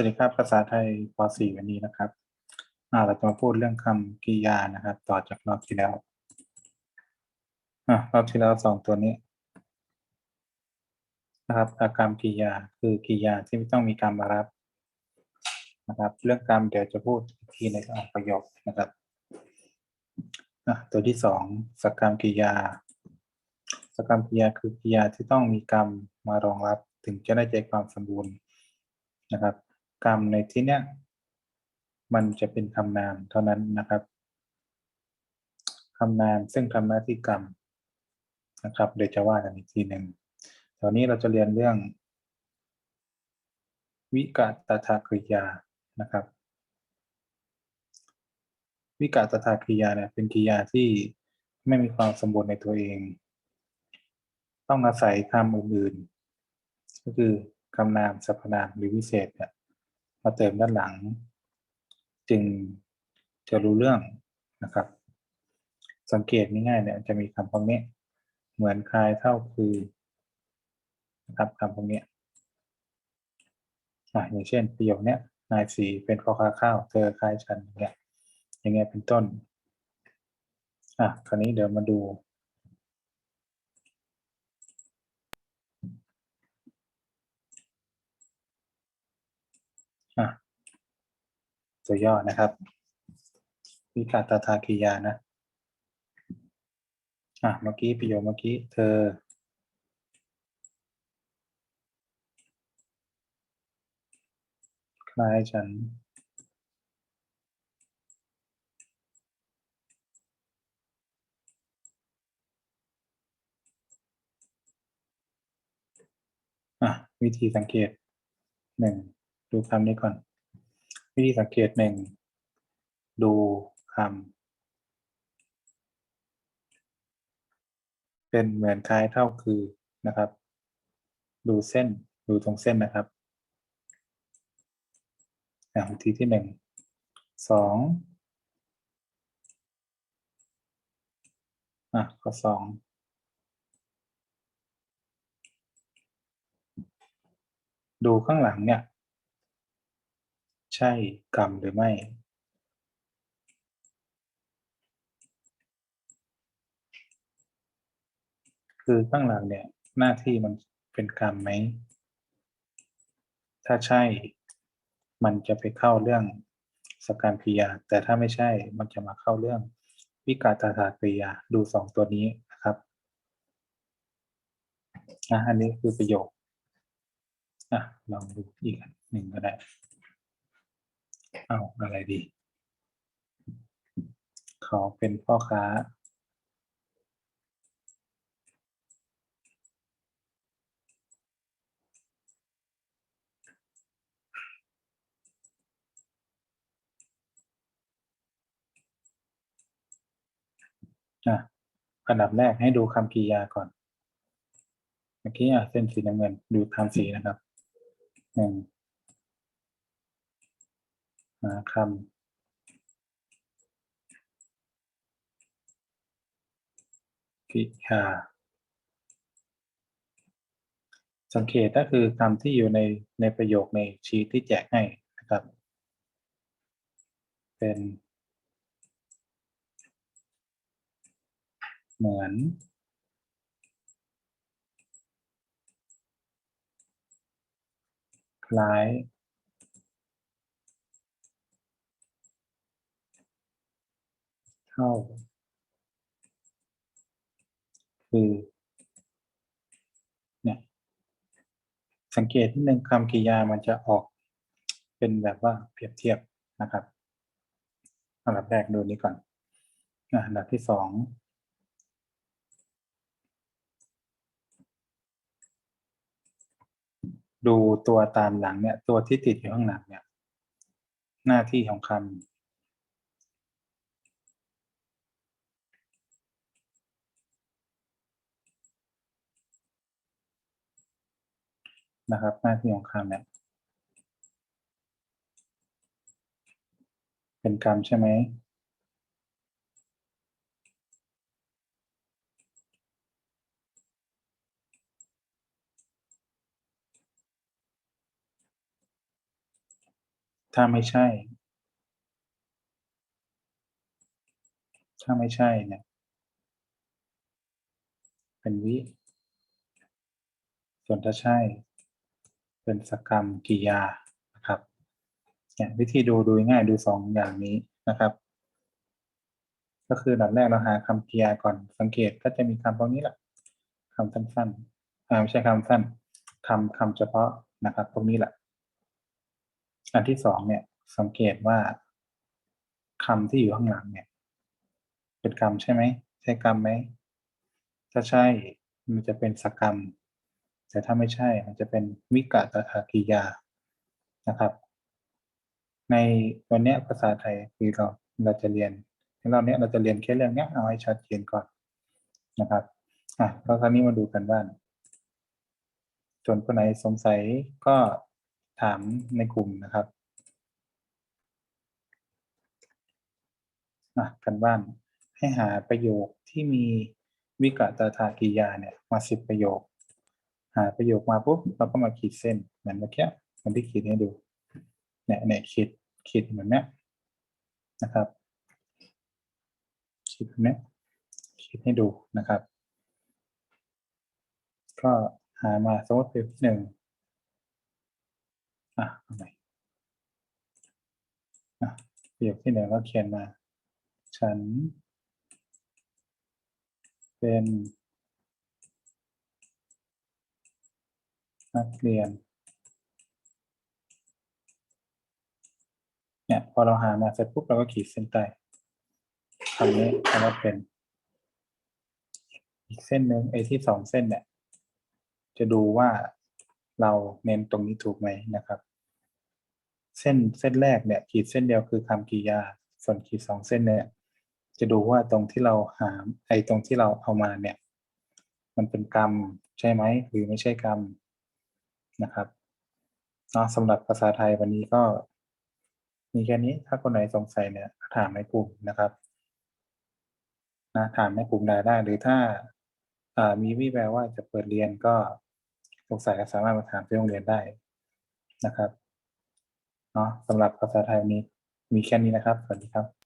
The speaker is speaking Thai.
วัสดีครับภาษาไทยป .4 วันนี้นะครับเราจะมาพูดเรื่องคำกริยานะครับ ต่อจากรอบที่แล้วอรอบที่แล้วสองตัวนี้ นะครับอากรรมกริยาคือกริยาที่ไม่ต้องมีการมารับนะครับ เรื่องกรรมเดี๋ยวจะพูดอีกทีในออกประโยคนะครับตัวที่สองสกรรมกริยา สกรรมกริยาคือกริยาที่ต้องมีกรรมมารองรับ ถึงจะได้ใจความสมบูรณ์นะครับ กรรมในที่เนี้ยมันจะเป็นคำนามเท่านั้นนะครับคำนามซึ่งทำหน้าที่กรรมนะครับเดี๋ยวจะว่ากันอีกทีหนึ่งตอนนี้เราจะเรียนเรื่อง วิกาตถากริยานะครับ วิกาตถากริยาเนี่ยเป็นกริยาที่ไม่มีความสมบูรณ์ในตัวเอง ต้องอาศัยคำอื่นๆ ก็คือคำนามสรรพนามหรือวิเศษเนี่ย มาเติมด้านหลัง จึงจะรู้เรื่องนะครับ สังเกตง่ายๆเนี่ยจะมีคำพวกนี้ เหมือนคลายเท่าคือนะครับคำพวกนี้อะอย่างเช่นประโยคนี้นายสีเป็นพ่อค้าข้าวเธอคล้ายฉันอย่างเงี้ยอย่างเงี้ยเป็นต้นอะคราวนี้เดี๋ยวมาดู อะ ตัวย่อนะครับ วิกาตาทากิยานะอะเมื่อกี้ประโยคเมื่อกี้เธอ คล้ายฉันอะวิธีสังเกตหนึ่งดูคำนี้ก่อน วิธีสังเกตหนึ่งดูคำเป็นเหมือนคล้ายเท่าคือนะครับ ดูเส้นดูตรงเส้นนะครับอย่างทีที่หนึ่งสองอะข้อสองดูข้างหลังเนี่ย ช่กรรมหรือไม่ คือข้างหลังเนี่ยหน้าที่มันเป็นกรรมไหม ถ้าใช่มันจะไปเข้าเรื่องสกการกิยา แต่ถ้าไม่ใช่มันจะมาเข้าเรื่องวิกาตาตากริยาดูสองตัวนี้นะครับนะอันนี้คือประโยคอะลองดูอีกหนึ่งก็ได้ เอาอะไรดีเขาเป็นพ่อค้า อะอันดับแรกให้ดูคำกริยาก่อน เมื่อกี้อะเส้นสีน้ำเงินดูคำสีนะครับหนึ่ง หาคำกริยาสังเกตก็คือคำที่อยู่ในในประโยคในชีทที่แจกให้นะครับ เป็น เหมือน คล้าย เท่าคือเนี่ยสังเกตนิดนึงคำกริยามันจะออกเป็นแบบว่าเปรียบเทียบนะครับอันดับแรกดูนี้ก่อนอันดับที่สองดูตัวตามหลังเนี่ย ตัวที่ติดอยู่ข้างหลังเนี่ย หน้าที่ของคำ นะครับ หน้าที่ของคำเนี่ยเป็นกรรมใช่ไหมถ้าไม่ใช่ ถ้าไม่ใช่เนี่ย เป็นวิ ส่วนถ้าใช่ เป็นสกรรมกิริยานะครับเนี่ยวิธีดูดูง่ายดูสองอย่างนี้นะครับ ก็คืออันดับแรกเราหาคำกริยาก่อนสังเกตก็จะมีคำพวกนี้แหละคำสั้นๆไม่ใช่คำสั้นคำคำเฉพาะนะครับพวกนี้แหละ อันที่สองเนี่ยสังเกตว่าคำที่อยู่ข้างหลังเนี่ย เป็นกรรมใช่ไหมใช่กรรมไหมถ้าใช่มันจะเป็นสกรรม แต่ถ้าไม่ใช่มันจะเป็นวิกะตถากิยานะครับ ในวันเนี้ยภาษาไทยคือเราเราจะเรียนในรอบเนี้ยเราจะเรียนแค่เรื่องนี้เอาให้ชัดเจนก่อนนะครับอะก็คราวนี้มาดูกันบ้านส่วนคนไหนสงสัยก็ถามในกลุ่มนะครับอะกันบ้านให้หาประโยคที่มีวิกะตถากิยาเนี่ยมาสิบประโยค หาประโยคมาปุ๊บเราก็มาขีดเส้นเหมือนเมื่อกี้เหมันที่ขีดให้ดูเนี่ยเนี่ยขีดขีดเหมือนเนี้ยนะครับขีดแบบเนี้ยขีดให้ดูนะครับ ก็หามาสมมติเป็นที่หนึ่งอะเอาใหม่อะประโยคที่หนึ่งก็เขียนมา ฉัน เป็น นักเรียน เนี่ยพอเราหามาเสร็จปุ๊บเราก็ขีดเส้นใต้คำนี้คำว่าเป็น อีกเส้นหนึ่งไอ้ที่สองเส้นเนี่ย จะดูว่าเราเน้นตรงนี้ถูกไหมนะครับ เส้นเส้นแรกเนี่ย ขีดเส้นเดียวคือคำกริยา ส่วนขีดสองเส้นเนี่ย จะดูว่าตรงที่เราหาไอ้ตรงที่เราเอามาเนี่ย มันเป็นกรรมใช่ไหมหรือไม่ใช่กรรม นะครับเนาะสำหรับภาษาไทยวันนี้ก็ มีแค่นี้ถ้าคนไหนสงสัยเนี่ยถามในกลุ่มนะครับนะถามในกลุ่มได้ได้ หรือถ้าามีวิแววว่าจะเปิดเรียนก็สงสัยก็สามารถมาถามที่โรงเรียนได้นะครับเนาะสำหรับภาษาไทยวันนี้มีแค่นี้นะครับ สวัสดีครับ